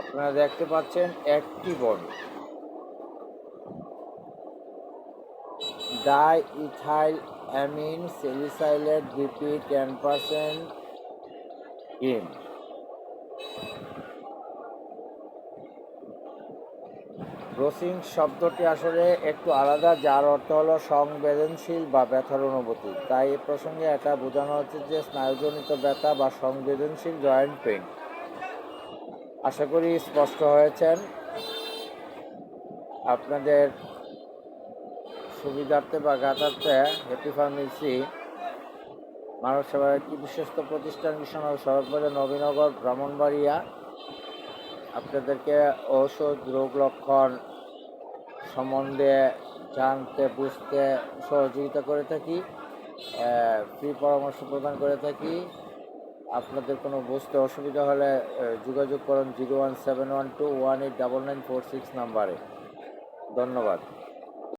আপনারা দেখতে পাচ্ছেন একটি বন। Diethylamine salicylate BP ten percent in bruising শব্দটি আসলে একটু আলাদা, যার অর্থ হলো সংবেদনশীল বা ব্যথার অনুভূতি। তাই এ প্রসঙ্গে এটা বোঝানো হচ্ছে যে স্নায়ুজনিত ব্যথা বা সংবেদনশীল জয়েন্ট পেইন। আশা করি স্পষ্ট হয়েছেন। আপনাদের সুবিধার্থে বা গাতার্থে হ্যাপি ফার্মেসি মানব সেবার একটি বিশ্বস্ত প্রতিষ্ঠান বিশ্বনগর সড়ক বাজার নবীনগর, ব্রাহ্মণবাড়িয়া আপনাদেরকে ঔষধ, রোগ লক্ষণ সম্বন্ধে জানতে, বুঝতে সহযোগিতা করে থাকি ফ্রি পরামর্শ প্রদান করে থাকি। আপনাদের কোনো বুঝতে অসুবিধা হলে যোগাযোগ করুন zero one seven one two one eight double nine four six নাম্বারে। ধন্যবাদ।